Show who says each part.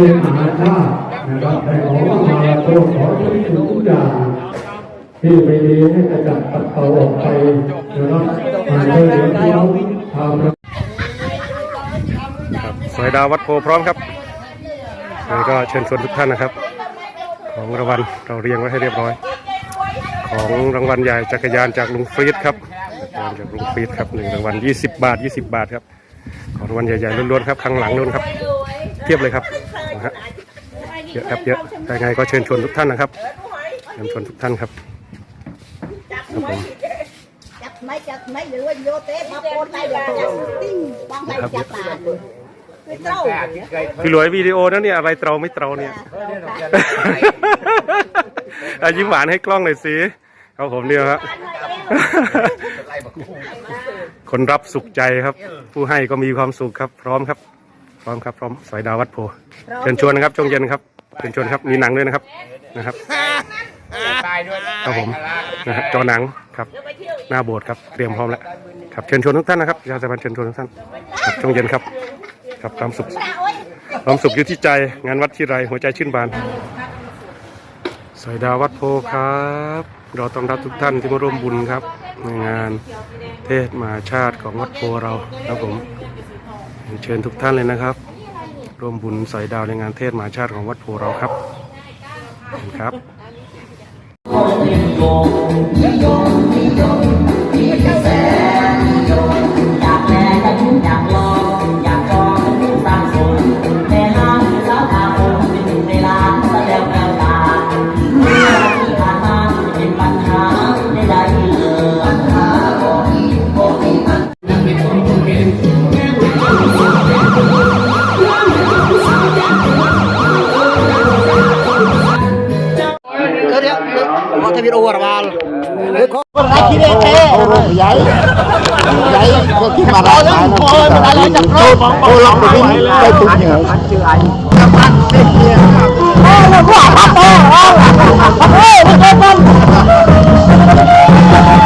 Speaker 1: เทศมหาชาตินะครับได้ขอมาลาโตขอทุกสิ่งทุกอย่างที่ไม่ดีให้กระจัดปัดเป่าออกไปนะครับมาเชิญพี่น้องชาวประ
Speaker 2: ครับสายดาววัดโพพร้อมครับแล้วก็เชิญชวนทุกท่านนะครับ ของรางวัลเราเรียงไว้ให้เรียบร้อย ของรางวัลใหญ่จักรยานจากลุงฟรีดครับจักรยานจากลุงฟรีดครับหนึ่งรางวัล20 บาท 20 บาทครับของรางวัลใหญ่ๆล้วนๆครับข้างหลังนู้นครับ เทียบเลยครับ นะฮะเยอะครับเยอะแต่ไงก็เชิญชวนทุกท่านนะครับเชิญชวนทุกท่านครับครับผม
Speaker 3: จับไม่จับไม่หรือว่าโยเตะมาโอนไปเลยจับติ้งบางใครจับตาคือเจ้า
Speaker 2: พี่หลวยวิดีโอนะเนี่ยอะไรเตราไม่เตราเนี่ยอะยิ้มหวานให้กล้องหน่อยสิครับผมเนี่ยครับคนรับสุขใจครับ ผู้ให้ก็มีความสุขครับ พร้อมครับพ ร้อมครับพร้อมสายดาววัดโพเชิญชวนนะครับช่วงเย็นครับเชิญชวนครับมีหนังด้วยนะครับนะครับครับผมนะฮะจอหนังครับหน้าโบสถ์ครับเตรียมพร้อมแล้วครับเชิญชวนทุกท่านนะครับประชาสัมพันธ์เชิญชวนทุกท่านครับช่วงเย็นครับครับความสุขความสุขอยู่ที่ใจงานวัดที่ไรหัวใจชื่นบานสายดาววัดโพครับเราต้อนรับทุกท่านที่มาร่วมบุญครับในงานเทศมหาชาติของวัดโพเราครับผม เชิญทุกท่านเลยนะครับ ร่วมบุญสายดาวในงานเทศมหาชาติของวัดโพเราครับครับ
Speaker 4: vậy vậy cái mà ra lại nó cô lóc được cái cái tụi nhựa Hãy subscribe cho kênh Ghiền Mì Gõ Để không bỏ lỡ những video hấp dẫn